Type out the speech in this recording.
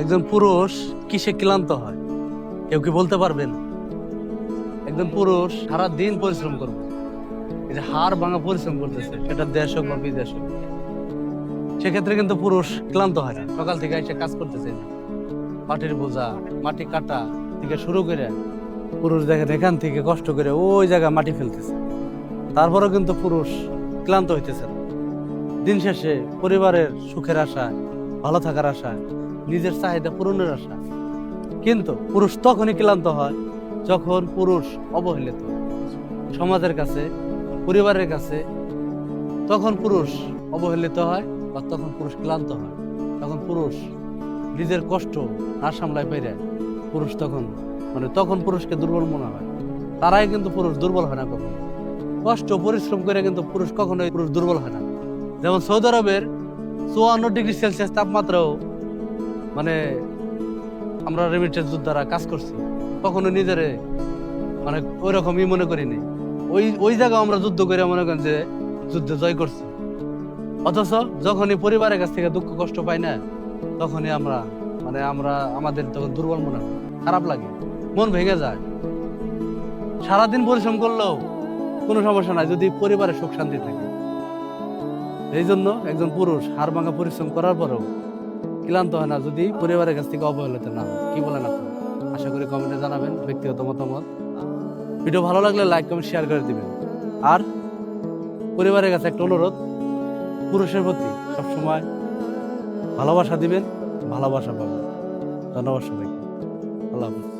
একজন পুরুষ কিসে ক্লান্ত হয়? কেউ কি বলতে পারবেন একজন পুরুষ সারা দিন পরিশ্রম করবে। এই যে হাড় ভাঙা পরিশ্রম করতেছে, সেটা দেশ হোক বা বিদেশ হোক। সেক্ষেত্রে কিন্তু পুরুষ ক্লান্ত হয় না। সকাল থেকে এসে কাজ করতেছে মাটির বোঝা, মাটি কাটা থেকে শুরু করে পুরুষ দেখেন এখান থেকে কষ্ট করে ওই জায়গায় মাটি ফেলতেছে। তারপরেও কিন্তু পুরুষ ক্লান্ত হইতেছে না। দিন শেষে পরিবারের সুখের আশায় ভালো থাকার আশায় নিজের চাহিদা পূরণের আশা। কিন্তু পুরুষ তখনই ক্লান্ত হয় যখন পুরুষ অবহেলিত। সমাজের কাছে, পরিবারের কাছে তখন পুরুষ অবহেলিত হয় বা তখন পুরুষ ক্লান্ত হয়। তখন পুরুষ নিজের কষ্ট না সামলায় পেরে পুরুষ তখন মানে তখন পুরুষকে দুর্বল মনে হয়। তারাই কিন্তু পুরুষ দুর্বল হয় না কখনো। কষ্ট, পরিশ্রম করে কিন্তু পুরুষ কখনোই পুরুষ দুর্বল হয় না। যেমন সৌদি আরবের চুয়ান্ন ডিগ্রি সেলসিয়াস তাপমাত্রাও মানে আমরা রেমিটেন্স যোদ্ধারা কাজ করছি। কখনো নিজেরে মানে ওই রকমই মনে করিনি ওই ওই জায়গায় আমরা যুদ্ধ করে মনে করেন যে যুদ্ধে জয় করছি। অথচ যখনই পরিবারের কাছ থেকে দুঃখ কষ্ট পাই না, তখনই আমরা মানে আমরা, আমাদের তখন দুর্বল মনে হয়। খারাপ লাগে। মন ভেঙে যায়। সারাদিন পরিশ্রম করলেও কোনো সমস্যা নাই, যদি পরিবারে সুখ শান্তি থাকে। এই জন্য একজন পুরুষ হাড় ভাঙা পরিশ্রম করার পরেও ক্লান্ত হয় না, যদি পরিবারের কাছ থেকে অবহেলিত না হয়। কি বলেন আপনি? আশা করি কমেন্টে জানাবেন ব্যক্তিগত মতামত। ভিডিও ভালো লাগলে লাইক, কমেন্ট শেয়ার করে দিবেন। আর পরিবারের কাছে একটা অনুরোধ, পুরুষের প্রতি সবসময় ভালোবাসা দিবেন, ভালোবাসা পাবেন। ধন্যবাদ সবাইকে। আল্লাহ হাফিজ।